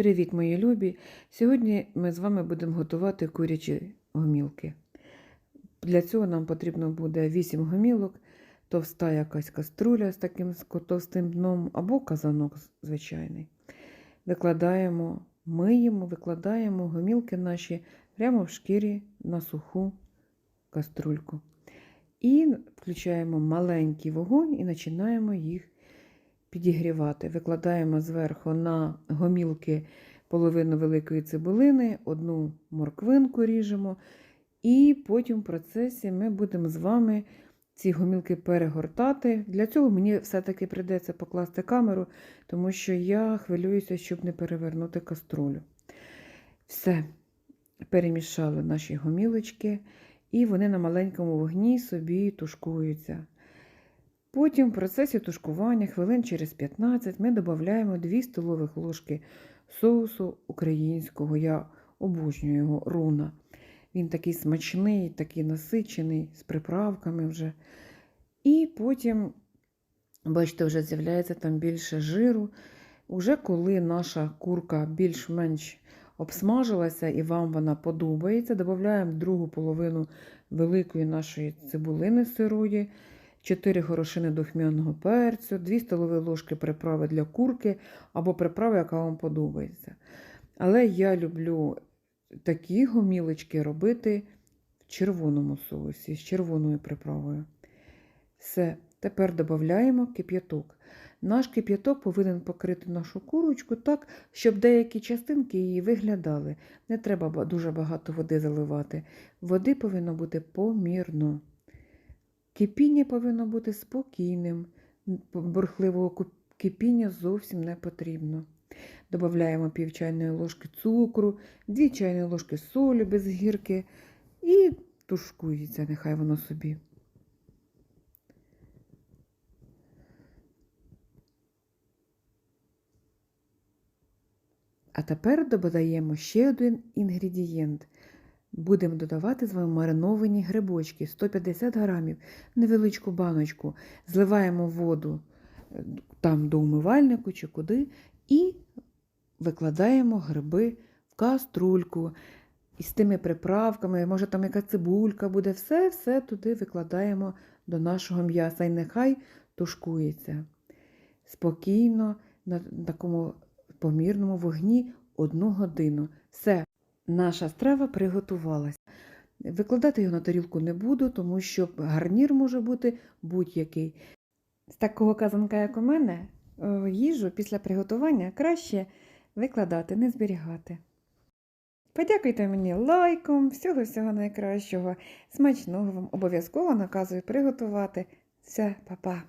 Привіт, мої любі! Сьогодні ми з вами будемо готувати курячі гомілки. Для цього нам потрібно буде 8 гомілок, товста якась каструля з таким товстим дном або казанок звичайний. Викладаємо, миємо, викладаємо гомілки наші прямо в шкірі на суху каструльку. І включаємо маленький вогонь і починаємо їх підігрівати. Викладаємо зверху на гомілки половину великої цибулини, одну морквинку ріжемо. І потім в процесі ми будемо з вами ці гомілки перегортати. Для цього мені все-таки прийдеться покласти камеру, тому що я хвилююся, щоб не перевернути каструлю. Все, перемішали наші гомілочки, і вони на маленькому вогні собі тушкуються. Потім в процесі тушкування хвилин через 15 ми додаємо 2 столових ложки соусу українського. Я обожнюю його руна. Він такий смачний, такий насичений, з приправками вже. І потім, бачите, вже з'являється там більше жиру. Уже коли наша курка більш-менш обсмажилася і вам вона подобається, додаємо другу половину великої нашої цибулини сирої. 4 горошини духмяного перцю, 2 столові ложки приправи для курки або приправи, яка вам подобається. Але я люблю такі гомілочки робити в червоному соусі, з червоною приправою. Все, тепер додаємо кип'яток. Наш кип'яток повинен покрити нашу курочку так, щоб деякі частинки її виглядали. Не треба дуже багато води заливати. Води повинно бути помірно. Кипіння повинно бути спокійним, бурхливого кипіння зовсім не потрібно. Додаємо пів чайної ложки цукру, 2 чайні ложки солі без гірки і тушкується, нехай воно собі. А тепер додаємо ще один інгредієнт. Будемо додавати з вами мариновані грибочки 150 грамів, невеличку баночку. Зливаємо воду там до умивальнику чи куди, і викладаємо гриби в каструльку із тими приправками, може там яка цибулька буде, все-все туди викладаємо до нашого м'яса. І нехай тушкується. Спокійно, на такому помірному вогні одну годину. Все. Наша страва приготувалася. Викладати його на тарілку не буду, тому що гарнір може бути будь-який. З такого казанка, як у мене, їжу після приготування краще викладати, не зберігати. Подякуйте мені лайком, всього-всього найкращого, смачного вам обов'язково наказую приготувати. Все, па-па!